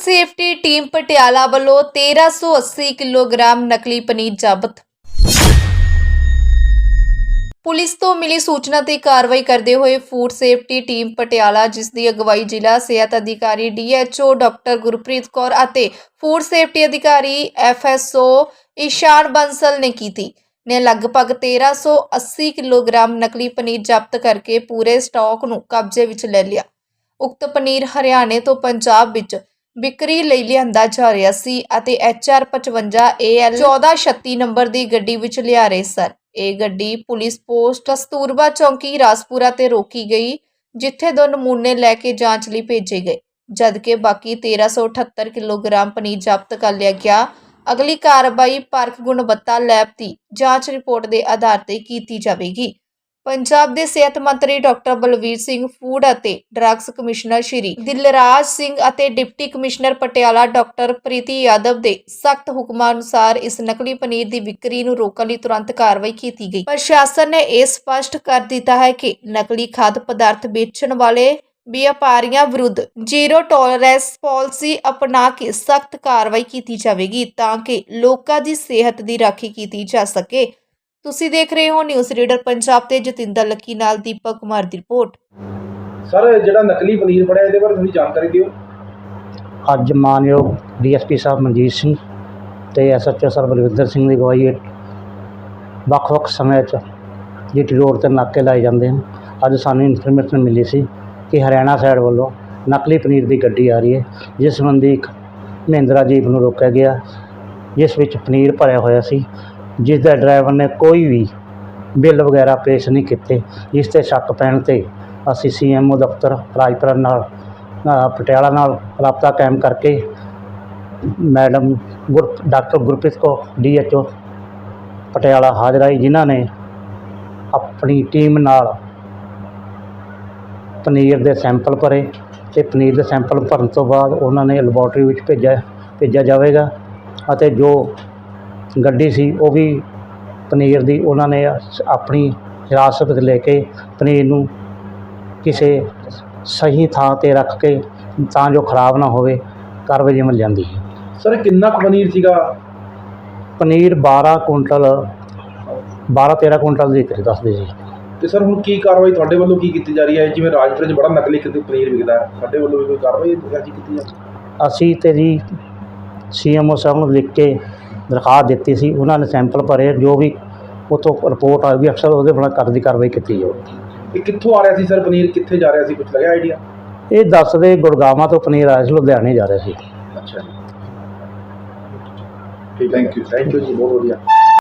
Safety team Patiala ਵੱਲੋਂ 1380 kilogram ਨਕਲੀ ਪਨੀਰ ਜ਼ਬਤ। ਪੁਲਿਸ ਤੋਂ ਮਿਲੀ ਸੂਚਨਾ ਤੇ ਕਾਰਵਾਈ ਕਰਦੇ ਹੋਏ ਫੂਡ ਸੇਫਟੀ ਟੀਮ ਪਟਿਆਲਾ, ਜਿਸ ਦੀ ਅਗਵਾਈ ਜ਼ਿਲ੍ਹਾ ਸਿਹਤ ਅਧਿਕਾਰੀ ਡੀਐਚਓ ਡਾਕਟਰ ਗੁਰਪ੍ਰੀਤ ਕੌਰ ਅਤੇ ਫੂਡ ਸੇਫਟੀ ਅਧਿਕਾਰੀ ਐਫਐਸਓ ਇਸ਼ਾਨ ਬੰਸਲ ਨੇ ਕੀਤੀ, ਨੇ ਲਗਭਗ 1380 ਕਿਲੋਗ੍ਰਾਮ ਨਕਲੀ ਪਨੀਰ ਜ਼ਬਤ ਕਰਕੇ ਪੂਰੇ ਸਟਾਕ ਨੂੰ ਕਬਜ਼ੇ ਵਿੱਚ ਲੈ ਲਿਆ। ਉਕਤ ਪਨੀਰ ਹਰਿਆਣੇ ਤੋਂ ਪੰਜਾਬ ਵਿੱਚ ਵਿਕਰੀ ਲਈ ਲਿਆਂਦਾ ਜਾ ਰਿਹਾ ਸੀ ਅਤੇ HR 55 AL 1436 ਨੰਬਰ ਦੀ ਗੱਡੀ ਵਿੱਚ ਲਿਆ ਰਹੇ ਸਨ। ਇਹ ਗੱਡੀ ਪੁਲਿਸ ਪੋਸਟ ਕਸਤੂਰਬਾ ਚੌਂਕੀ, ਰਾਜਪੁਰਾ ਤੇ ਰੋਕੀ ਗਈ, ਜਿੱਥੇ ਦੋ ਨਮੂਨੇ ਲੈ ਕੇ ਜਾਂਚ ਲਈ ਭੇਜੇ ਗਏ। ਜਦਕਿ ਬਾਕੀ 1378 ਕਿਲੋਗ੍ਰਾਮ ਪਨੀਰ ਜ਼ਬਤ ਕਰ ਲਿਆ ਗਿਆ, ਅਗਲੀ ਕਾਰਵਾਈ ਪਾਰਕ ਗੁਣਵੱਤਾ ਲੈਬ ਦੀ ਜਾਂਚ ਰਿਪੋਰਟ ਦੇ ਆਧਾਰ ਤੇ ਕੀਤੀ ਜਾਵੇਗੀ। ਪੰਜਾਬ ਦੇ ਸਿਹਤ ਮੰਤਰੀ ਡਾਕਟਰ ਬਲਵੀਰ ਸਿੰਘ ਫੂਡ ਅਤੇ ਡਰੱਗਸ ਕਮਿਸ਼ਨਰ ਸ਼੍ਰੀ ਦਿਲਰਾਜ ਸਿੰਘ ਅਤੇ deputy commissioner Patiala doctor Preeti Yadav ਦੇ ਸਖਤ ਹੁਕਮਾਂ ਅਨੁਸਾਰ ਇਸ ਨਕਲੀ ਪਨੀਰ ਦੀ ਵਿਕਰੀ ਨੂੰ ਰੋਕਣ ਲਈ ਤੁਰੰਤ ਕਾਰਵਾਈ ਕੀਤੀ ਗਈ। ਪ੍ਰਸ਼ਾਸਨ ਨੇ ਇਹ ਸਪਸ਼ਟ ਕਰ ਦਿੱਤਾ ਹੈ ਕਿ ਨਕਲੀ ਖਾਦ ਪਦਾਰਥ ਵੇਚਣ ਵਾਲੇ ਵਪਾਰੀਆਂ ਵਿਰੁੱਧ ਜ਼ੀਰੋ ਟੋਲਰੈਂਸ ਪਾਲਿਸੀ ਅਪਣਾ ਕੇ ਸਖਤ ਕਾਰਵਾਈ ਕੀਤੀ ਜਾਵੇਗੀ ਤਾਂ ਕਿ ਲੋਕਾਂ ਦੀ ਸਿਹਤ ਦੀ ਰਾਖੀ ਕੀਤੀ ਜਾ ਸਕੇ ਤੁਸੀਂ ਦੇਖ ਰਹੇ ਹੋ ਨਿਊਜ਼ ਰੀਡਰ ਪੰਜਾਬ ਤੇ ਜਤਿੰਦਰ ਲੱਕੀ ਨਾਲ ਦੀਪਕ ਕੁਮਾਰ ਦੀ ਰਿਪੋਰਟ। ਸਰ ਜਿਹੜਾ ਨਕਲੀ ਪਨੀਰ ਫੜਿਆ ਇਹਦੇ ਬਾਰੇ ਥੋੜੀ ਜਾਣਕਾਰੀ ਦਿਓ। ਅੱਜ ਮਾਨਯੋਗ ਡੀਐਸਪੀ ਸਾਹਿਬ ਮਨਜੀਤ ਸਿੰਘ ਤੇ ਐਸਐਚਓ ਸਰ ਬਲਵਿੰਦਰ ਸਿੰਘ ਦੀ ਅਗਵਾਈ ਹੇਠ ਵੱਖ-ਵੱਖ ਸਮੇਂ 'ਚ ਜੀਟੀ ਰੋਡ ਤੇ ਨਾਕੇ ਲਾਏ ਜਾਂਦੇ ਹਨ। ਅੱਜ ਸਾਨੂੰ ਇਨਫੋਰਮੇਸ਼ਨ ਮਿਲੀ ਸੀ ਕਿ ਹਰਿਆਣਾ ਸਾਈਡ ਵੱਲੋਂ ਨਕਲੀ ਪਨੀਰ ਦੀ ਗੱਡੀ ਆ ਰਹੀ ਹੈ ਜਿਸ ਸੰਬੰਧੀ ਇੱਕ ਮਹਿੰਦਰਾ ਜੀਪ ਨੂੰ ਰੋਕਿਆ ਗਿਆ ਜਿਸ ਵਿੱਚ ਪਨੀਰ ਭਰਿਆ ਹੋਇਆ ਸੀ। ਜਿਸ ਦਾ ਡਰਾਈਵਰ ਨੇ ਕੋਈ ਵੀ ਬਿੱਲ ਵਗੈਰਾ ਪੇਸ਼ ਨਹੀਂ ਕੀਤੇ ਜਿਸ ਤੇ ਸ਼ੱਕ ਪੈਣ ਤੇ ਅਸੀਂ ਸੀਐਮਓ ਦਫ਼ਤਰ ਰਾਜਪੁਰਾ ਨਾਲ ਪਟਿਆਲਾ ਨਾਲ ਰਾਬਤਾ ਕਾਇਮ ਕਰਕੇ ਮੈਡਮ ਗੁਰ, ਡਾਕਟਰ ਗੁਰਪ੍ਰੀਤ ਕੋ ਡੀਐਚਓ ਪਟਿਆਲਾ ਹਾਜ਼ਰ ਆਈ ਜਿਨ੍ਹਾਂ ਨੇ ਆਪਣੀ ਟੀਮ ਨਾਲ ਪਨੀਰ ਦੇ ਸੈਂਪਲ ਭਰੇ ਤੇ ਪਨੀਰ ਦੇ ਸੈਂਪਲ ਭਰਨ ਤੋਂ ਬਾਅਦ ਉਹਨਾਂ ਨੇ ਲੈਬੋਰਟਰੀ ਵਿੱਚ ਭੇਜਿਆ ਭੇਜਿਆ ਜਾਵੇਗਾ ਅਤੇ ਜੋ ਗੱਡੀ ਸੀ ਉਹ ਵੀ ਪਨੀਰ ਦੀ ਉਹਨਾਂ ਨੇ ਆਪਣੀ ਹਿਰਾਸਤ ਲੈ ਕੇ ਪਨੀਰ ਨੂੰ ਕਿਸੇ ਸਹੀ ਥਾਂ ਤੇ ਰੱਖ ਕੇ ਤਾਂ ਜੋ ਖਰਾਬ ਨਾ ਹੋਵੇ ਕਾਰਵਾਈ ਅਮਲ ਜਾਂਦੀ ਹੈ ਸਰ ਕਿੰਨਾ ਕੁ ਪਨੀਰ ਸੀਗਾ? ਪਨੀਰ 12 ਕੁਇੰਟਲ 12 13 ਕੁਇੰਟਲ ਦੀ ਕਰੀ ਦੱਸਦੇ ਜੀ ਤੇ ਸਰ ਹੁਣ ਕੀ ਕਾਰਵਾਈ ਤੁਹਾਡੇ ਵੱਲੋਂ ਕੀ ਕੀਤੀ ਜਾ ਰਹੀ ਹੈ? ਜਿਵੇਂ ਰਾਜਪੁਰ 'ਚ ਬੜਾ ਨਕਲੀ ਕਿਤੇ ਪਨੀਰ ਵਿਕਦਾ ਹੈ ਸਾਡੇ ਵੱਲੋਂ ਵੀ ਕੋਈ ਕਾਰਵਾਈ ਕੀਤੀ ਜਾ ਅਸੀਂ ਤੇ ਜੀ ਸੀਐਮਓ ਸਾਹਿਬ ਨੂੰ ਲਿਖ ਕੇ ਦਰਖਾਸਤ ਦਿੱਤੀ ਸੀ ਉਹਨਾਂ ਨੇ ਸੈਂਪਲ ਭਰੇ ਜੋ ਵੀ ਉਤੋਂ ਰਿਪੋਰਟ ਆ ਵੀ ਅਕਸਰ ਉਹਦੇ ਬਣਾ ਕਰ ਦੀ ਕਾਰਵਾਈ ਕੀਤੀ ਜਾਊਗੀ ਇਹ ਕਿੱਥੋਂ ਆ ਰਿਹਾ ਸੀ ਸਰ ਪਨੀਰ? ਕਿੱਥੇ ਜਾ ਰਿਹਾ ਸੀ? ਕੁਝ ਲੱਗਿਆ ਆਈਡੀਆ? ਇਹ ਦੱਸਦੇ ਗੁੜਗਾਵਾਂ ਤੋਂ ਪਨੀਰ ਆਇਆ ਸੀ ਲੁਧਿਆਣੇ ਜਾ ਰਿਹਾ ਸੀ। ਅੱਛਾ ਥੈਂਕ ਯੂ ਥੈਂਕ ਯੂ ਜੀ ਬਹੁਤ ਵਧੀਆ।